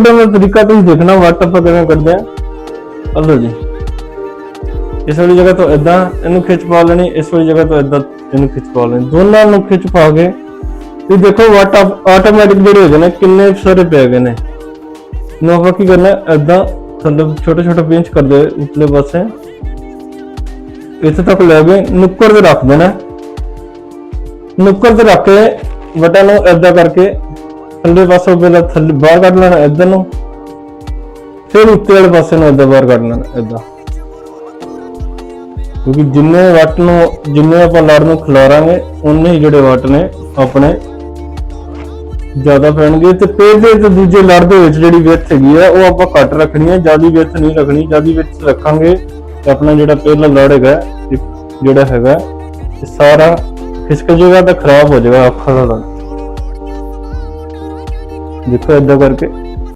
ਦਾ ਤਰੀਕਾ ਤੁਸੀਂ ਦੇਖਣਾ ਵੱਟ ਆਪਾਂ ਕਿਵੇਂ ਕੱਢਦੇ ਆ। ਆਹ ਲਓ ਜੀ। ਇਸ ਵਾਲੀ ਜਗ੍ਹਾ ਤੋਂ ਇਦਾਂ ਇਹਨੂੰ ਖਿੱਚ ਪਾ ਲੈਣੀ, ਇਸ ਵਾਲੀ ਜਗ੍ਹਾ ਤੋਂ ਇਦਾਂ ਇਹਨੂੰ ਖਿੱਚ ਪਾ ਲੈਣੀ। ਦੋਨਾਂ ਨੂੰ ਖਿੱਚ ਪਾ ਤੇ ਦੇਖੋ ਵੱਟ ਆਟੋਮੈਟਿਕ ਜਿਹੜੇ ਹੋ ਗਏ ਕਿੰਨੇ ਸਾਰੇ ਪੈ ਗਏ ਨੇ। ਨੂੰ ਆਪਾਂ ਕੀ ਕਰਨਾ ਇਦਾਂ ਥੱਲੇ ਛੋਟੇ ਛੋਟੇ ਪਿੰਚ ਕਰਦੇ ਉਤਲੇ ਪਾਸੇ। ਇੱਥੇ ਤੱਕ ਲੈ ਗਏ ਨੁੱਕਰ ਤੇ ਰੱਖ ਦੇਣਾ। ਨੁੱਕਰ ਤੇ ਰੱਖ ਕੇ ਵਟਾਂ ਨੂੰ ਏਦਾਂ ਕਰਕੇ ਥੱਲੇ ਪਾਸੋਂ ਪਹਿਲਾਂ ਥੱਲੇ ਬਾਹਰ ਕੱਢ ਲੈਣਾ ਏਦਾਂ ਨੂੰ। ਫਿਰ ਉੱਤੇ ਵਾਲੇ ਪਾਸੇ ਨੂੰ ਏਦਾਂ ਬਾਹਰ ਕੱਢ ਲੈਣਾ ਏਦਾਂ ਕਿਉਂਕਿ ਜਿੰਨੇ ਵੱਟ ਨੂੰ, ਜਿੰਨੇ ਆਪਾਂ ਲੜ ਨੂੰ ਖਿਲਾਰਾਂਗੇ ਉਨੇ ਹੀ ਜਿਹੜੇ ਵੱਟ ਨੇ ਆਪਣੇ ਜ਼ਿਆਦਾ ਪੈਣਗੇ। ਤੇ ਪਹਿਲੇ ਤੇ ਦੂਜੇ ਲੜ ਦੇ ਵਿੱਚ ਜਿਹੜੀ ਵਿੱਥ ਹੈਗੀ ਆ, ਉਹ ਆਪਾਂ ਘੱਟ ਰੱਖਣੀ ਹੈ ਜਿਆਦੀ ਵਿੱਥ ਨਹੀਂ ਰੱਖਣੀ, ਜਿਆਦੀ ਵਿੱਥ ਰੱਖਾਂਗੇ ਤੇ ਆਪਣਾ ਜਿਹੜਾ ਪਹਿਲਾ ਲੜ ਹੈਗਾ ਜਿਹੜਾ ਹੈਗਾ ਸਾਰਾ ਖਿਸਕ ਜਾਏਗਾ ਤਾਂ ਖਰਾਬ ਹੋ ਜਾਏਗਾ ਅੱਖਾਂ ਦਾ ਦੇਖੋ ਏਦਾਂ ਕਰਕੇ